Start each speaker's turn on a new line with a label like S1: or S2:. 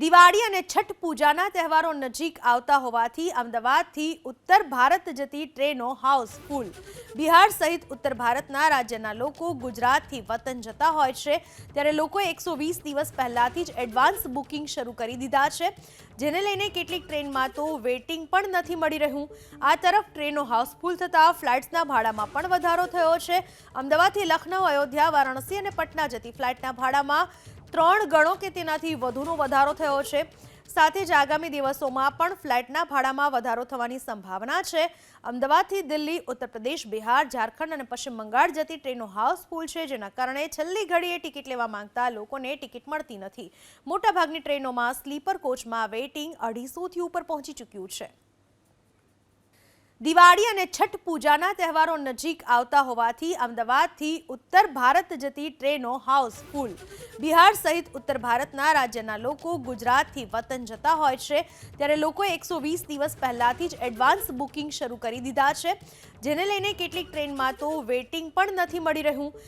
S1: દિવાળી અને છઠ પૂજાના તહેવારો નજીક આવતા હોવાથી અમદાવાદથી ઉત્તર ભારત જતી ટ્રેનો હાઉસફુલ બિહાર સહિત ઉત્તર ભારતના રાજ્યના લોકો ગુજરાતથી વતન જતા હોય છે. ત્યારે લોકોએ એકસો વીસ દિવસ પહેલાથી જ એડવાન્સ બુકિંગ શરૂ કરી દીધા છે. જેને લઈને કેટલીક ટ્રેનમાં તો વેઇટિંગ પણ નથી મળી રહ્યું. આ તરફ ટ્રેનો હાઉસફુલ થતાં ફ્લાઇટ્સના ભાડામાં પણ વધારો થયો છે. અમદાવાદથી લખનઉ, અયોધ્યા, વારાણસી અને પટના જતી ફ્લાઇટના ભાડામાં ત્રણ ગણો કે તેનાથી વધુનો વધારો થયો છે. સાથે જ આગામી દિવસોમાં પણ ફ્લેટના ભાડામાં વધારો થવાની સંભાવના છે. અમદાવાદથી દિલ્હી ઉત્તર પ્રદેશ બિહાર, ઝારખંડ અને પશ્ચિમ બંગાળ જતી ટ્રેનો હાઉસફુલ છે, જેના કારણે છેલ્લી ઘડીએ ટિકિટ લેવા માંગતા લોકોને ટિકિટ મળતી નથી. મોટાભાગની ટ્રેનોમાં સ્લીપર કોચમાં વેઇટિંગ અઢીસોથી ઉપર પહોંચી ચૂક્યું છે. દિવાળી અને છઠ પૂજાના તહેવારો નજીક આવતા હોવાથી અમદાવાદથી ઉત્તર ભારત જતી ટ્રેનો હાઉસફુલ બિહાર સહિત ઉત્તર ભારતના રાજ્યના લોકો ગુજરાતથી વતન જતા હોય છે. ત્યારે લોકોએ એકસો વીસ દિવસ પહેલાથી જ એડવાન્સ બુકિંગ શરૂ કરી દીધા છે. જેને લઈને કેટલીક ટ્રેનમાં તો વેટિંગ પણ નથી મળી રહ્યું.